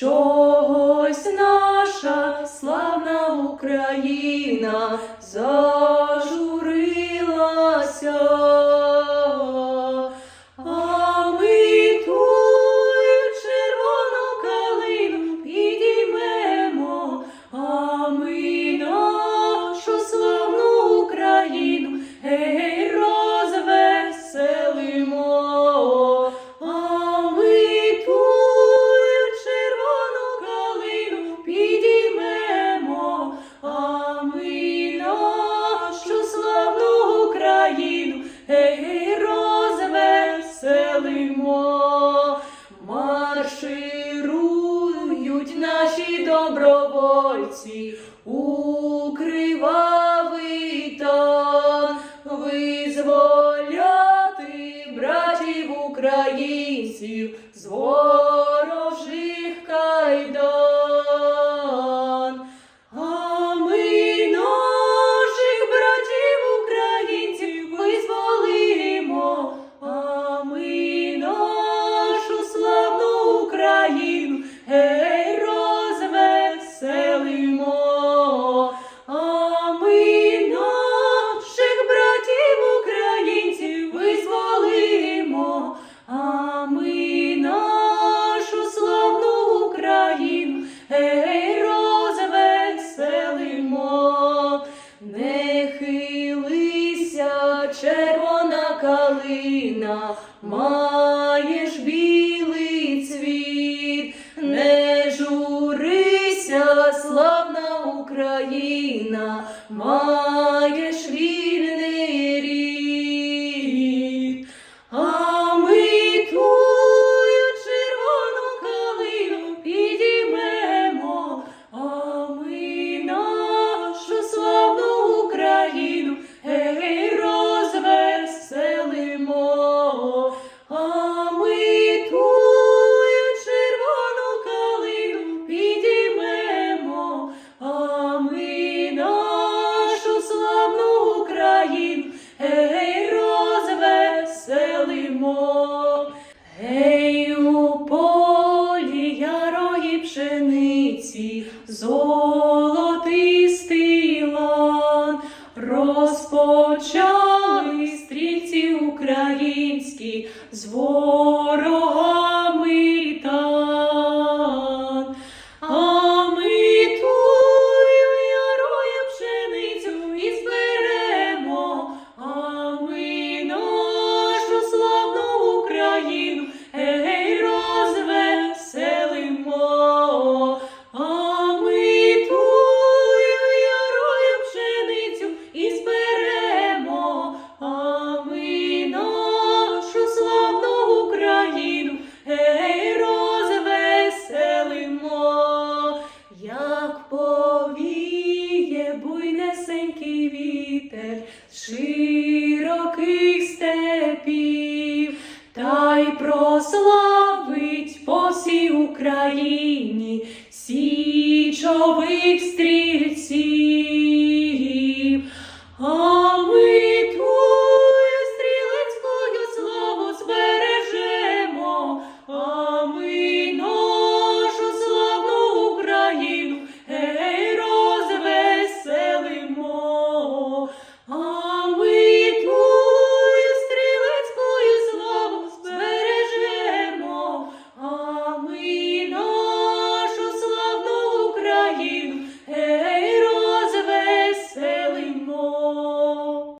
чогось наша славна Україна. добровольці, у кривавий тан визволяти братів українців. золотистий лан, розпочали стрільці українські з ворога. широких степів, та й прославить по всій Україні січових стрільців. Oh.